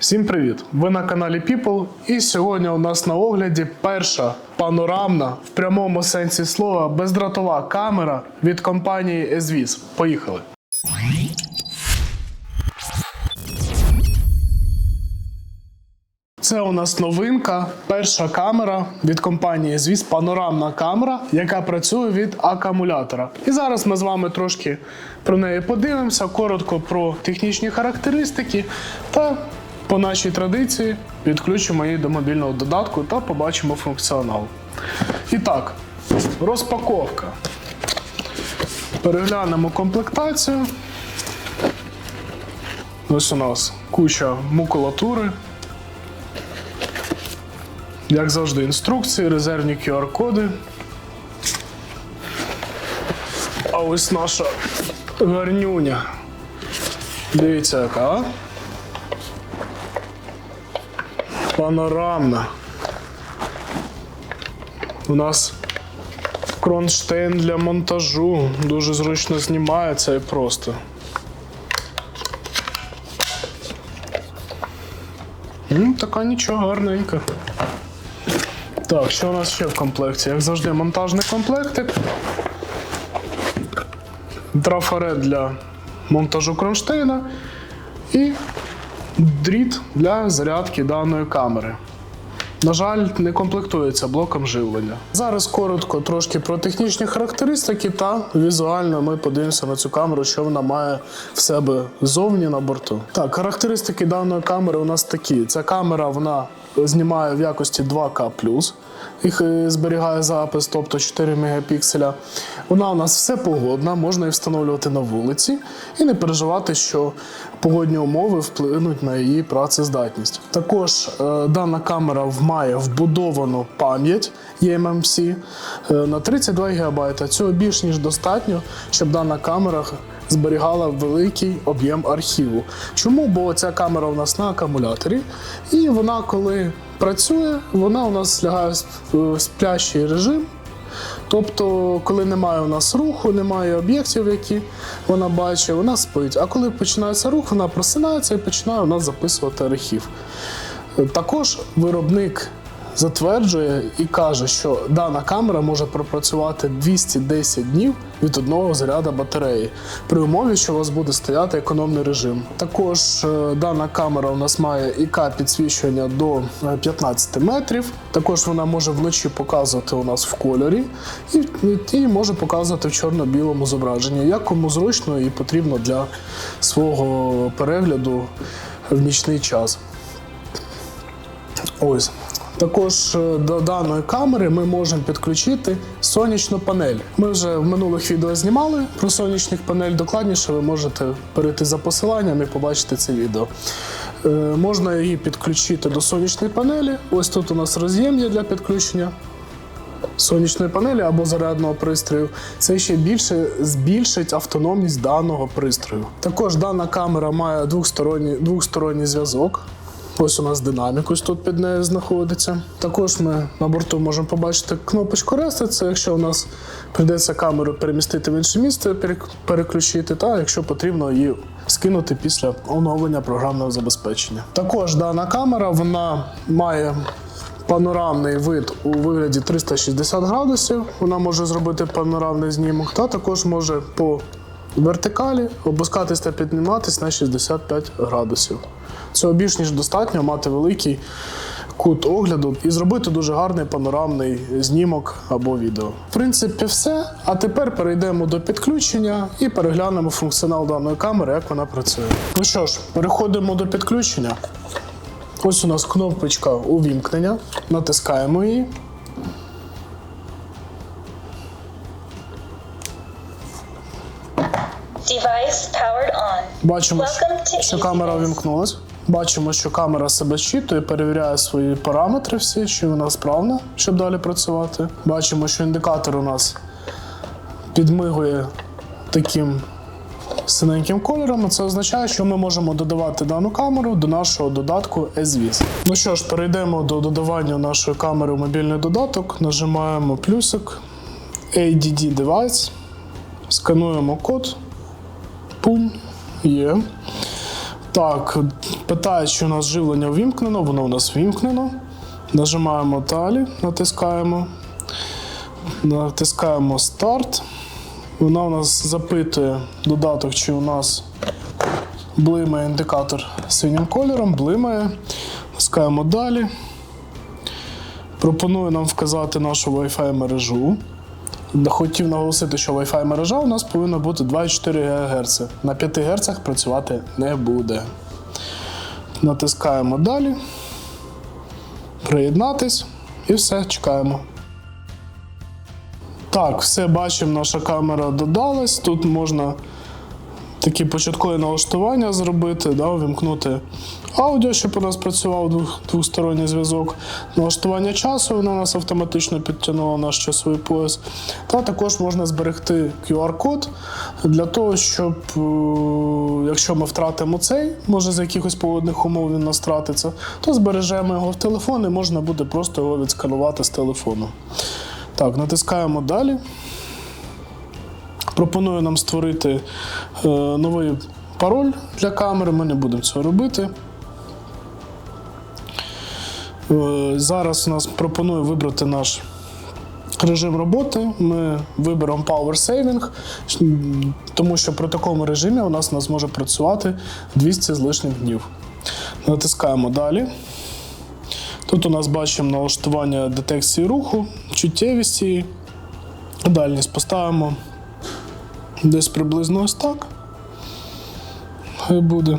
Всім привіт! Ви на каналі People, і сьогодні у нас на огляді перша панорамна в прямому сенсі слова бездротова камера від компанії SVIS. Поїхали! Це у нас новинка, перша камера від компанії SVIS, панорамна камера, яка працює від акумулятора. І зараз ми з вами трошки про неї подивимося, коротко про технічні характеристики та по нашій традиції підключимо її до мобільного додатку та побачимо функціонал. І так, розпаковка. Переглянемо комплектацію. Ось у нас куча макулатури. Як завжди, інструкції, резервні QR-коди. А ось наша гарнюня. Дивіться, яка. Панорамна. У нас кронштейн для монтажу. Дуже зручно знімається і просто. Ну, така нічого гарненька. Так, що у нас ще в комплекті? Як завжди, монтажний комплектик. Трафарет для монтажу кронштейна і дріт для зарядки даної камери. На жаль, не комплектується блоком живлення. Зараз коротко трошки про технічні характеристики та візуально ми подивимося на цю камеру, що вона має в себе ззовні на борту. Так, характеристики даної камери у нас такі: ця камера вона знімає в якості 2К їх е, зберігає запис, тобто 4 мегапікселя. Вона у нас все погодна, можна її встановлювати на вулиці і не переживати, що погодні умови вплинуть на її працездатність. Також е, дана камера має вбудовану пам'ять eMMC е, на 32 ГБ. Цього більш ніж достатньо, щоб дана камера зберігала великий об'єм архіву. Чому? Бо ця камера у нас на акумуляторі, і вона, коли працює, вона у нас лягає в сплящий режим. Тобто, коли немає у нас руху, немає об'єктів, які вона бачить, вона спить. А коли починається рух, вона просинається і починає у нас записувати архів. Також виробник затверджує і каже, що дана камера може пропрацювати 210 днів від одного заряду батареї, при умові, що у вас буде стояти економний режим. Також е, дана камера у нас має ІК підсвічування до е, 15 метрів. Також вона може вночі показувати у нас в кольорі і, і може показувати в чорно-білому зображенні, як кому зручно і потрібно для свого перегляду в нічний час. Ось. Також е, до даної камери ми можемо підключити сонячну панель. Ми вже в минулих відео знімали про сонячну панель. Докладніше ви можете перейти за посиланням і побачити це відео. Е, можна її підключити до сонячної панелі. Ось тут у нас роз'єм є для підключення сонячної панелі або зарядного пристрою. Це ще більше збільшить автономність даного пристрою. Також дана камера має двохсторонній, двохсторонній зв'язок. Ось у нас динамік, ось тут під нею знаходиться. Також ми на борту можемо побачити кнопочку Rest, це якщо у нас прийдеться камеру перемістити в інше місце, переключити, та якщо потрібно її скинути після оновлення програмного забезпечення. Також дана камера вона має панорамний вид у вигляді 360 градусів. Вона може зробити панорамний знімок, та також може по вертикалі опускатись та підніматись на 65 градусів. Цього більш ніж достатньо мати великий кут огляду і зробити дуже гарний панорамний знімок або відео. В принципі, все. А тепер перейдемо до підключення і переглянемо функціонал даної камери, як вона працює. Ну що ж, переходимо до підключення. Ось у нас кнопочка увімкнення. Натискаємо її. Device powered on. Бачимо, що камера увімкнулась. Бачимо, що камера себе щитує, перевіряє свої параметри всі, що вона справна, щоб далі працювати. Бачимо, що індикатор у нас підмигує таким синеньким кольором. Це означає, що ми можемо додавати дану камеру до нашого додатку SVIS. Ну що ж, перейдемо до додавання нашої камери в мобільний додаток. Нажимаємо плюсик ADD Device, скануємо код. Пум, є. Так, питає, чи у нас живлення ввімкнено, воно у нас ввімкнено. Нажимаємо далі, натискаємо. Натискаємо старт. Вона у нас запитує додаток, чи у нас блимає індикатор синім кольором, блимає. Натискаємо далі. Пропонує нам вказати нашу Wi-Fi мережу. Хотів наголосити, що Wi-Fi мережа у нас повинна бути 24 ГГц. На 5 Гц працювати не буде. Натискаємо далі. Приєднатись і все, чекаємо. Так, все бачимо, наша камера додалась. Тут можна такі початкові налаштування зробити, да, вимкнути аудіо, щоб у нас працював двосторонній зв'язок. Налаштування часу воно у нас автоматично підтягнуло наш часовий пояс. Та також можна зберегти QR-код для того, щоб, е, якщо ми втратимо цей, може з якихось погодних умов він нас втратиться, то збережемо його в телефон і можна буде просто його відсканувати з телефону. Так, натискаємо далі. Пропоную нам створити е, новий пароль для камери. Ми не будемо цього робити. Е, зараз у нас пропоную вибрати наш режим роботи. Ми виберемо Power Saving, тому що при такому режимі у нас, нас може працювати 200 з лишніх днів. Натискаємо далі. Тут у нас бачимо налаштування детекції руху, чуттєвісті. Дальність поставимо десь приблизно ось так. Хай буде.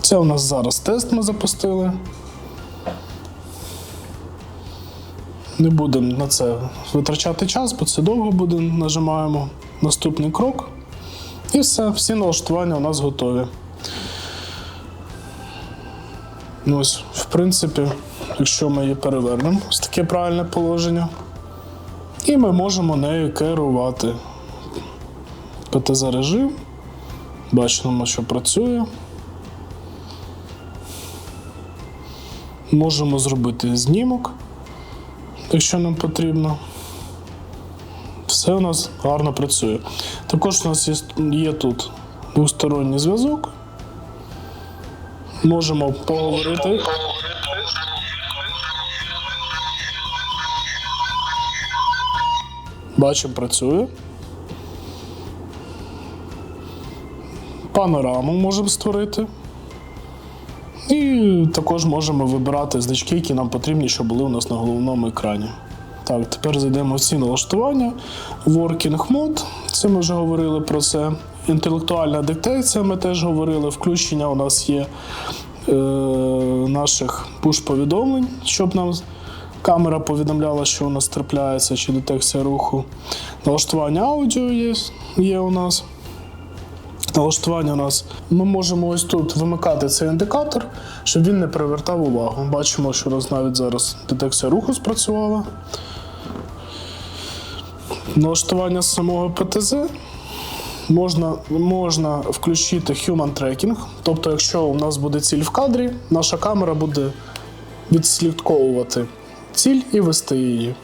Це у нас зараз тест ми запустили. Не будемо на це витрачати час, бо це довго буде. Нажимаємо наступний крок. І все, всі налаштування у нас готові. Ну, ось, в принципі, якщо ми її перевернемо, ось таке правильне положення. І ми можемо нею керувати. ПТЗ режим. Бачимо, що працює. Можемо зробити знімок, якщо нам потрібно. Все у нас гарно працює. Також у нас є, тут двосторонній зв'язок. Можемо поговорити. Бачимо, працює. Панораму можемо створити. І також можемо вибирати значки, які нам потрібні, щоб були у нас на головному екрані. Так, тепер зайдемо в ці налаштування. Working Mode, це ми вже говорили про це. Інтелектуальна диктація, ми теж говорили. Включення у нас є е, наших push-повідомлень, щоб нам камера повідомляла, що у нас трапляється, чи детекція руху. Налаштування аудіо є, є у нас. Налаштування у нас ми можемо ось тут вимикати цей індикатор, щоб він не привертав увагу. Бачимо, що у нас навіть зараз детекція руху спрацювала. Налаштування самого ПТЗ можна, можна включити Human Tracking. Тобто, якщо у нас буде ціль в кадрі, наша камера буде відслідковувати ціль і вести її.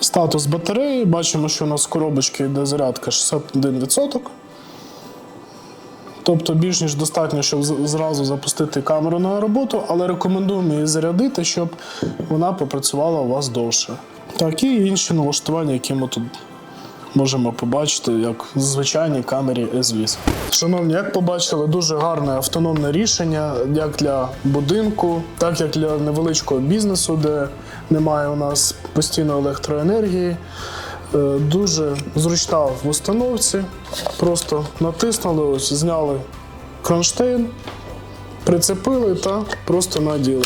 Статус батареї. Бачимо, що у нас коробочки йде зарядка 61%. Тобто більш ніж достатньо, щоб зразу запустити камеру на роботу, але рекомендуємо її зарядити, щоб вона попрацювала у вас довше. Так, і інші налаштування, які ми тут можемо побачити, як в звичайній камері SVIS. Шановні, як побачили, дуже гарне автономне рішення як для будинку, так як для невеличкого бізнесу, де немає у нас постійної електроенергії. Е, Дуже зручна в установці. Просто натиснули, ось зняли кронштейн, прицепили та просто наділи.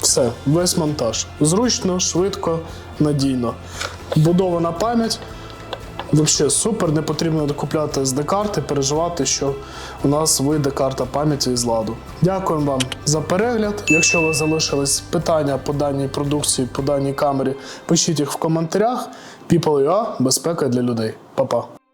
Все, весь монтаж. Зручно, швидко, надійно. Вбудована пам'ять. Взагалі супер, не потрібно докупляти SD-карти, переживати, що у нас вийде карта пам'яті із ладу. Дякуємо вам за перегляд. Якщо у вас залишились питання по даній продукції, по даній камері, пишіть їх в коментарях. People.ua – безпека для людей. Па-па.